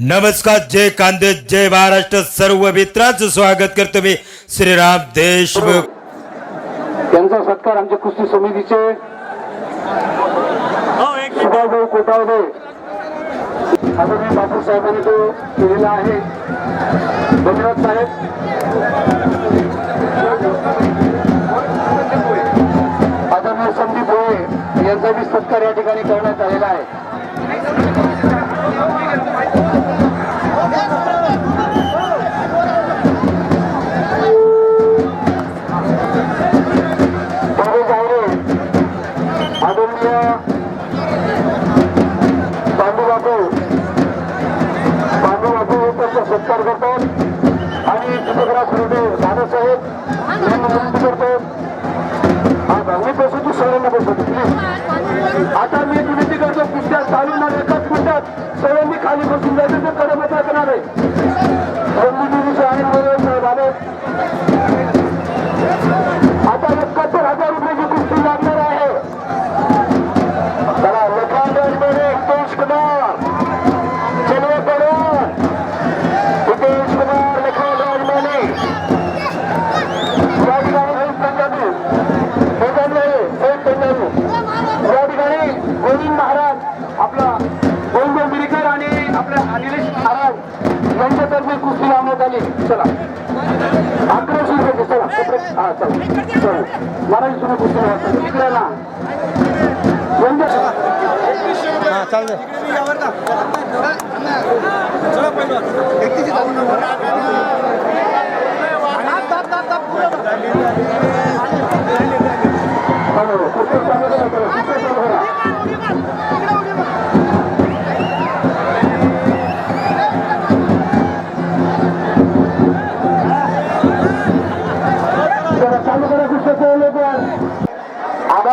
नमस्कार जय कांदे जय महाराष्ट्र सर्व मित्रांचं स्वागत करतो मी श्रीराम देशमुख. त्यांचा सत्कार आमच्या कुस्ती समितीचे सुभाषभाऊ कोटावदे आदरणीय बापू साहेबांनी तो केलेला आहे. धन्यवाद साहेब. आदरणीय बांबू त्यांचा सत्कार करतात. आणि चित्रकराज सुरडे दादासाहेब यांना विनंती करतो हा भावनी तू सगळ्यांना बसवतो प्लीज आता मी विनंती करतो कुस्त्या चालू एकाच मिनिटात सगळ्यांनी खाली बसून जायचं तर कडे करणार आहे. गोविंद मिरीकर आणि आपल्या अनिलेश महाराज यांच्यातर्फे कुस्ती लावण्यात आली चला. अकराशे रुपये चला. हा चला. चला. महाराज तुम्ही कुस्ती लावा. इकडे ना. यांच्या हॅलो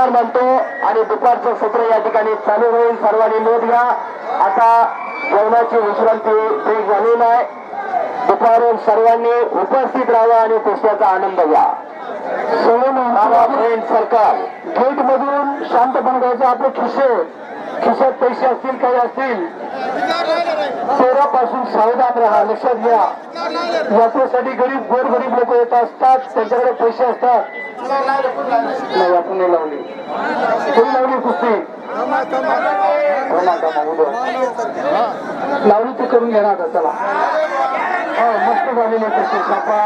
आभार मानतो आणि दुपारचं सत्र या ठिकाणी चालू होईल. सर्वांनी नोंद घ्या. आता जेवणाची विश्रांती ब्रेक झालेली आहे दुपारून सर्वांनी उपस्थित राहा आणि कुस्त्याचा आनंद घ्या. फ्रेंड सरकार गेट मधून शांतपणे द्यायचे आपले खिसे. खिशात पैसे असतील काही असतील. चोरापासून सावधान राहा लक्षात घ्या. यात्रेसाठी गरीब गोरगरीब लोक येत असतात त्यांच्याकडे पैसे असतात. नाही आपण नाही लावली. कोणी लावली कुस्ती? हो ना, लावली ती करून घेणार चला? मस्त झालेली कुस्ती सापा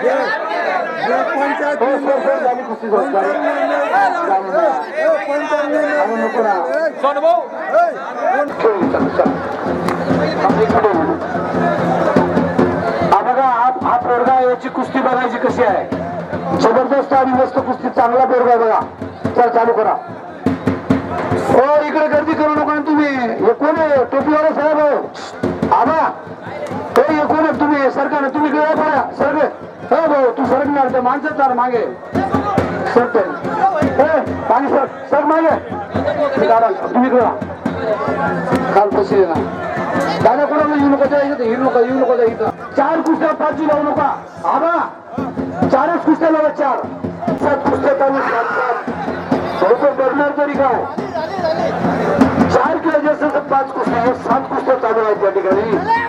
हो, सर, सर, झाली कुस्ती झाली. झाली ना. आणि नको ना. खेळू, चला, चला. आम्ही इकडे बोलू. हा बघा हा हा पोरगा याची कुस्ती बघायची कशी आहे? जबरदस्त आणि मस्त कुस्ती चांगला पोरगा बघा. चल चालू करा. हो इकडे गर्दी करू नका तुम्ही. हे कोण आहे? टोपीवाला साहेब जाणार माणसं सर मागे. सर ते पाणी सर सर मागे. तुम्ही करा काल तशी ना. दादा कुणाला येऊ नको त्या इथं येऊ नका येऊ नको त्या चार कुस्त्या पाचवी लावू नका. आबा चारच कुस्त्या लावा चार. सात कुस्त्या चालू लोक बघणार तरी काय? चार किलो जास्त पाच कुस्त्या सात कुस्त्या चालू आहेत त्या ठिकाणी.